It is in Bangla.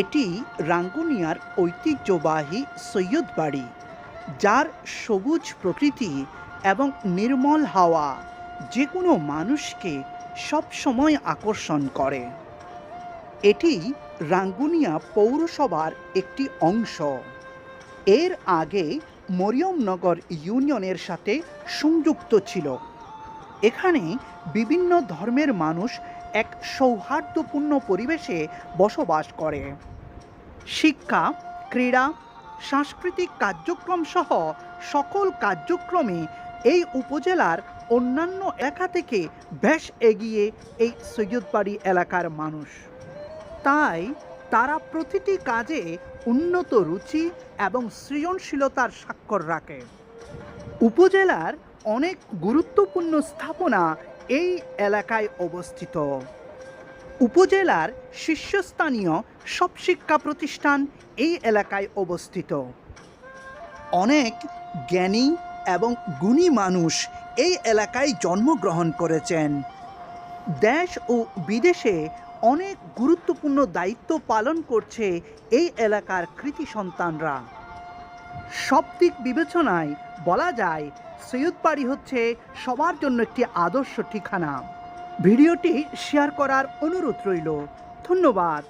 এটি রাঙ্গুনিয়ার ঐতিহ্যবাহী সৈয়দ বাড়ি, যার সবুজ প্রকৃতি এবং নির্মল হাওয়া যে কোনো মানুষকে সবসময় আকর্ষণ করে। এটি রাঙ্গুনিয়া পৌরসভার একটি অংশ। এর আগে মরিয়মনগর ইউনিয়নের সাথে সংযুক্ত ছিল। এখানে বিভিন্ন ধর্মের মানুষ এক সৌহার্দ্যপূর্ণ পরিবেশে বসবাস করে। শিক্ষা, ক্রীড়া, সাংস্কৃতিক কার্যক্রম সহ সকল কার্যক্রমে এই উপজেলার অন্যান্য এলাকা থেকে বেশ এগিয়ে এই সৈয়দবাড়ি এলাকার মানুষ। তাই তারা প্রতিটি কাজে উন্নত রুচি এবং সৃজনশীলতার স্বাক্ষর রাখে। উপজেলার অনেক গুরুত্বপূর্ণ স্থাপনা এই এলাকায় অবস্থিত। উপজেলার শীর্ষস্থানীয় সব শিক্ষা প্রতিষ্ঠান এই এলাকায় অবস্থিত। অনেক জ্ঞানী এবং গুণী মানুষ এই এলাকায় জন্মগ্রহণ করেছেন। দেশ ও বিদেশে অনেক গুরুত্বপূর্ণ দায়িত্ব পালন করছে এই এলাকার কৃতি সন্তানরা। সব দিক বিবেচনায় বলা যায়, সৈয়দ বাড়ি হচ্ছে সবার জন্য একটি আদর্শ ঠিকানা। ভিডিওটি শেয়ার করার অনুরোধ রইল। ধন্যবাদ।